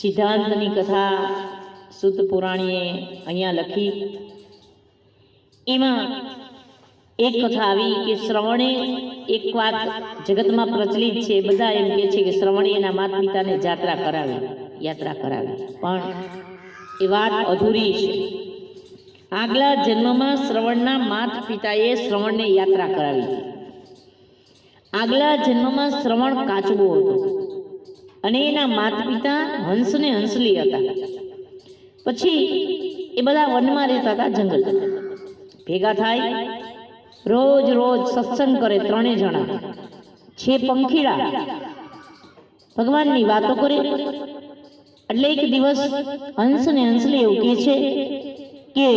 સિદ્ધાંતની કથા શુદ્ધ પુરાણીએ અહીંયા લખી. એમાં એક કથા આવી કે શ્રવણે એક વાત જગતમાં પ્રચલિત છે. બધા એમ કહે છે કે શ્રવણે એના માતા પિતાને જાત્રા કરાવી, યાત્રા કરાવી. પણ એ વાત અધૂરી છે. આગલા જન્મમાં શ્રવણના માત પિતાએ શ્રવણને યાત્રા કરાવી. આગલા જન્મમાં શ્રવણ કાચબો હતો. અને એના માતા પિતા હંસ ને હંસલી હતા. પછી એ બધા વનમાં રહેતા હતા જંગલ ભેગા થાય રોજ રોજ સત્સંગ કરે ત્રણેય જણા. છે પંખીડા. ભગવાનની વાતો કરે. એટલે એક દિવસ હંસ ને હંસલી એવું કહે છે કે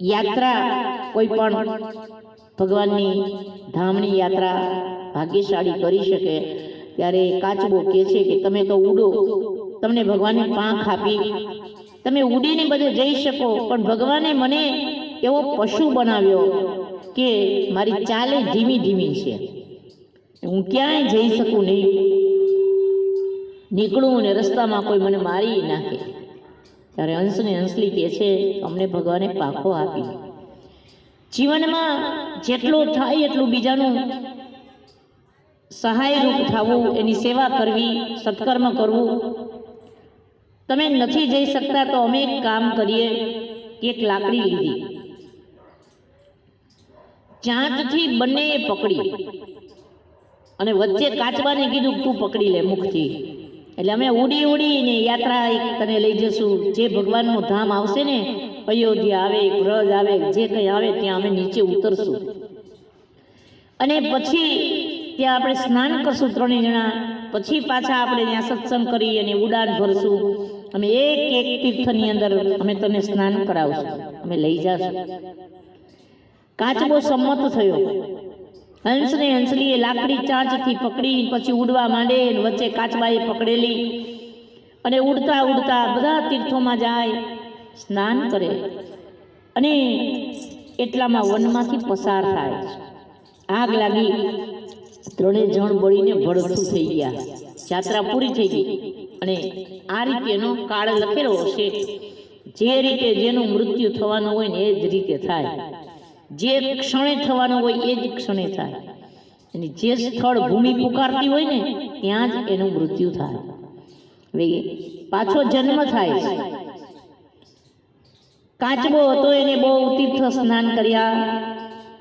યાત્રા કોઈ પણ ભગવાનની ધામની યાત્રા ભાગ્યશાળી કરી શકે. ત્યારે કાચબો કહે છે કે તમે તો ઉડો તમને ભગવાને પાંખ આપી. તમે ઉડીને બધે જઈ શકો, પણ ભગવાને મને એવો પશુ બનાવ્યો કે મારી ચાલે ધીમી ધીમી છે. હું ક્યાંય જઈ શકું નહીં. નીકળું અને રસ્તામાં કોઈ મને મારી નાખે. ત્યારે હંસને હંસલી કહે છે, અમને ભગવાને પાખો આપી. જીવનમાં જેટલું થાય એટલું બીજાનું સહાયરૂપ થવું, એની સેવા કરવી, સત્કર્મ કરવું. તમે નથી જઈ શકતા તો અમે એક કામ કરીએ, એક લાકડી લીધી. ચાંચથી બંને પકડી. અને વચ્ચે કાચબાને કીધું તું પકડી લે મુખથી. એટલે અમે ઉડી ઉડીને યાત્રા તને લઈ જશું. જે ભગવાનનું ધામ આવશે ને, અયોધ્યા આવે વ્રજ આવે, જે કંઈ આવે, ત્યાં અમે નીચે ઉતરશું. અને પછી ત્યાં આપણે સ્નાન કરશું ત્રણેય જણા. પછી પાછા આપણે ત્યાં સત્સંગ કરી અને ઉડાન ભરશું. અમે એક એક તીર્થની અંદર અમે તને સ્નાન કરાવશું. અમે લઈ જશું. કાચબો સંમત થયો. હંસને હંસલીએ લાકડી ચાંચથી પકડી પછી ઉડવા માંડે વચ્ચે કાચબાએ પકડેલી. અને ઉડતા ઉડતા બધા તીર્થોમાં જાય, સ્નાન કરે. અને એટલામાં વનમાંથી પસાર થાય આગ લાગી. ત્રણે જણ બળીને ભડથું થઈ ગયા. જાત્રા પૂરી થઈ ગઈ. અને આ રીતે એનો કાળ લખેલો હશે. જે રીતે જેનું મૃત્યુ થવાનું હોય ને એ જ રીતે થાય. જે ક્ષણે થવાનું હોય એ જ ક્ષણે થાય. અને જે સ્થળ ભૂમિ પુકારતી હોય ને ત્યાં જ એનું મૃત્યુ થાય. હવે પાછો જન્મ થાય. કાચબો હતો એને બહુ તીર્થ સ્નાન કર્યા.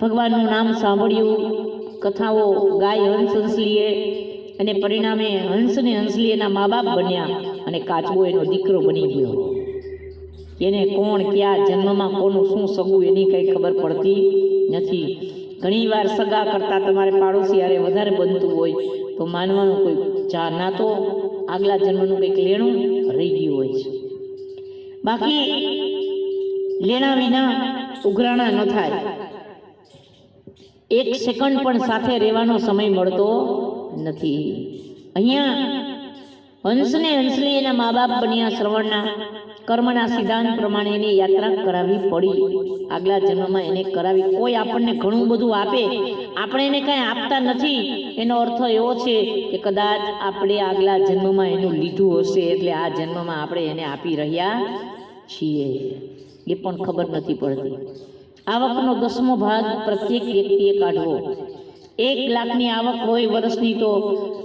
ભગવાનનું નામ સાંભળ્યું. કથાઓ ગાય હંસ હંસલીએ અને પરિણામે હંસને ને હંસલીએના મા બાપ બન્યા અને કાચબો એનો દીકરો બની ગયો. એને કોણ, ક્યાં, જન્મમાં કોનું શું સગું એની કંઈ ખબર પડતી નથી. ઘણીવાર સગા કરતાં તમારે પાડોશી યારે વધારે બનતું હોય તો માનવાનું કોઈ ચા ના તો આગલા જન્મનું કંઈક લેણું રહી ગયું હોય છે. બાકી લેણા વિના ઉઘરાણા ન થાય. એક સેકન્ડ પણ સાથે રહેવાનો સમય મળતો નથી. અહીંયા હંસને હંસલી એના મા બાપ બન્યા શ્રવણના કર્મના સિદ્ધાંત પ્રમાણે એની યાત્રા કરાવવી પડી. આગલા જન્મમાં એને કરાવી કોઈ આપણને ઘણું બધું આપે, આપણે એને કાંઈ આપતા નથી. એનો અર્થ એવો છે કે કદાચ આપણે આગલા જન્મમાં એનું લીધું હશે એટલે આ જન્મમાં આપણે એને આપી રહ્યા છીએ. એ પણ ખબર નથી પડતી. આવકનો દસમો ભાગ પ્રત્યેક વ્યક્તિએ કાઢવો. એક લાખની આવક હોય વર્ષની તો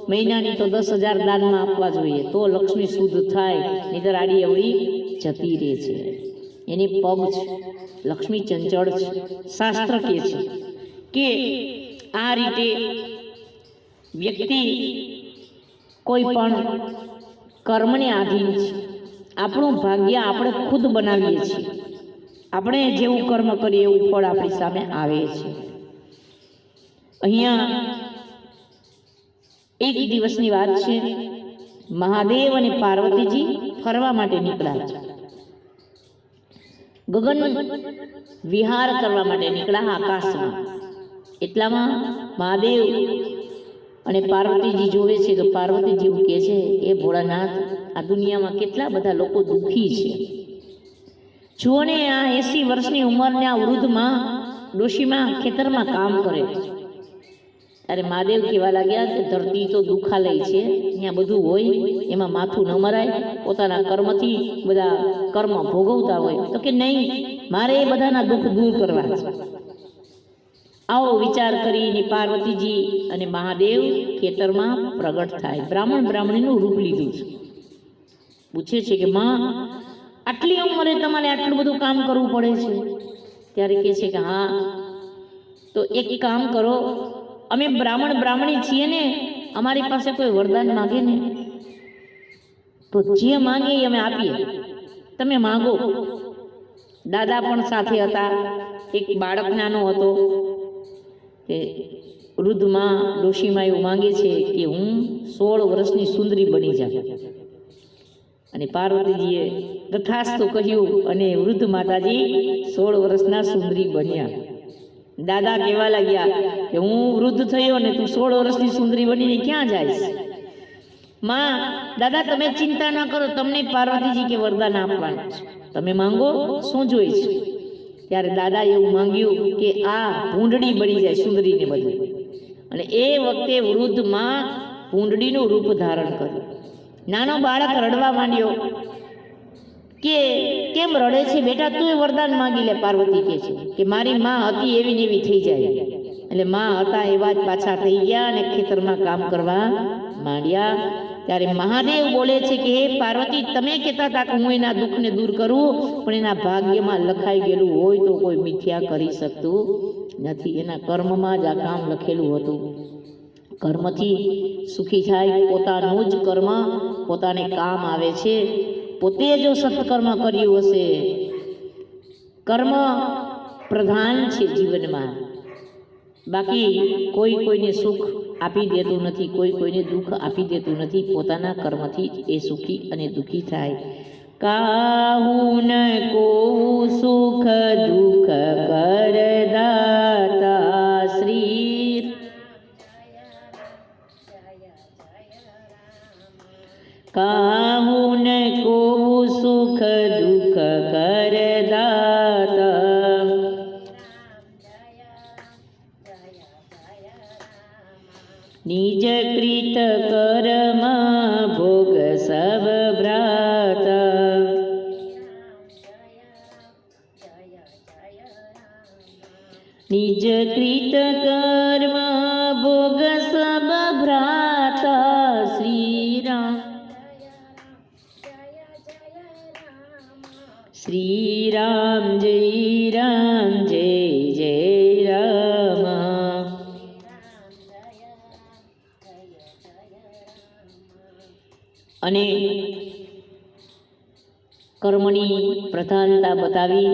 મહિનાની તો દસ હજાર દાનમાં આપવા જોઈએ. તો લક્ષ્મી શુદ્ધ થાય નહીતર આડી અવળી જતી રહે છે. એની પગ છે, લક્ષ્મી ચંચળ છે, શાસ્ત્ર કહે છે કે આ રીતે વ્યક્તિ કોઈ પણ કર્મને આધીન છે. આપણું ભાગ્ય આપણે ખુદ બનાવીએ છીએ. આપણે જેવું કર્મ કરીએ એવું ફળ આપણી સામે આવે છે. અહીંયા એક દિવસની વાત છે. મહાદેવ અને પાર્વતીજી ફરવા માટે નીકળ્યા છે. ગગન વિહાર કરવા માટે નીકળ્યા આકાશમાં. એટલામાં મહાદેવ અને પાર્વતીજી જોવે છે તો પાર્વતીજી એવું કહે છે એ ભોળાનાથ, આ દુનિયામાં કેટલા બધા લોકો દુઃખી છે. જુઓ ને આ એસી વર્ષની ઉંમરના વૃદ્ધમાં ડોશીમાં ખેતરમાં કામ કરે અરે મહાદેવ કહેવા લાગ્યા કે ધરતી તો દુખાલય છે અહીંયા બધું હોય, એમાં માથું ન મરાય, પોતાના કર્મથી બધા કર્મ ભોગવતા હોય. તો કે નહીં, મારે એ બધાના દુઃખ દૂર કરવા છે. આવો વિચાર કરીને પાર્વતીજી અને મહાદેવ ખેતરમાં પ્રગટ થાય. બ્રાહ્મણ બ્રાહ્મણીનું રૂપ લીધું છે. પૂછે છે કે, માં આટલી ઉંમરે તમારે આટલું બધું કામ કરવું પડે છે? ત્યારે કહે છે કે હા. તો એક કામ કરો, અમે બ્રાહ્મણ બ્રાહ્મણી છીએ ને, અમારી પાસે કોઈ વરદાન માગે ને? તો જે માંગે એ અમે આપીએ. તમે માંગો. દાદા પણ સાથે હતા. એક બાળક નાનો હતો. કે વૃદ્ધમાં ડોશીમાં એવું માંગે છે કે હું સોળ વર્ષની સુંદરી બની જાઉં. અને પાર્વતીજીએ તથાસ્તુ કહ્યું અને વૃદ્ધ માતાજી સોળ વર્ષના સુંદરી બન્યા. દાદા કહેવા લાગ્યા કે હું વૃદ્ધ થયો ને તું સોળ વર્ષની સુંદરી બનીને ક્યાં જાય માં, દાદા, તમે ચિંતા ના કરો, તમને પાર્વતીજી કે વરદાન આપવાનું તમે માંગો, શું જોઈ છે ત્યારે દાદા એવું માંગ્યું કે આ ભૂંડડી બની જાય સુંદરીને બદલે. અને એ વખતે વૃદ્ધમાં ભૂંડડીનું રૂપ ધારણ કર્યું. નાનો બાળક રડવા માંડ્યો. કે કેમ રડે છે બેટા? તું વરદાન માંગી લે, પાર્વતી કે છે કે મારી માં હતી એવી ને એવી થઈ જાય. એટલે માં હતા એવા જ પાછા થઈ ગયા અને ખેતરમાં કામ કરવા માંડ્યા. ત્યારે મહાદેવ બોલે છે કે, હે પાર્વતી, તમે કહેતા હતા કે હું એના દુઃખને દૂર કરું, પણ એના ભાગ્યમાં લખાઈ ગયેલું હોય તો કોઈ મિથ્યા કરી શકતું નથી. એના કર્મમાં જ આ કામ લખેલું હતું. કર્મથી સુખી થાય પોતાનું જ કર્મ, પોતાને કામ આવે છે. પોતે જો સત્કર્મ કર્યું હશે, કર્મ પ્રધાન છે જીવનમાં. બાકી કોઈ કોઈને સુખ આપી દેતું નથી, કોઈ કોઈને દુઃખ આપી દેતું નથી, પોતાના કર્મથી જ એ સુખી અને દુઃખી થાય. કાહુન કો સુખ દુઃખ નિજ કૃત કર્મ ભોગ સવ ભ્રાત નિજ કૃત કર્મ ભોગ સબ ભ્રાત શ્રી રામ શ્રી રામ જય રામ અને કર્મની પ્રધાનતા બતાવી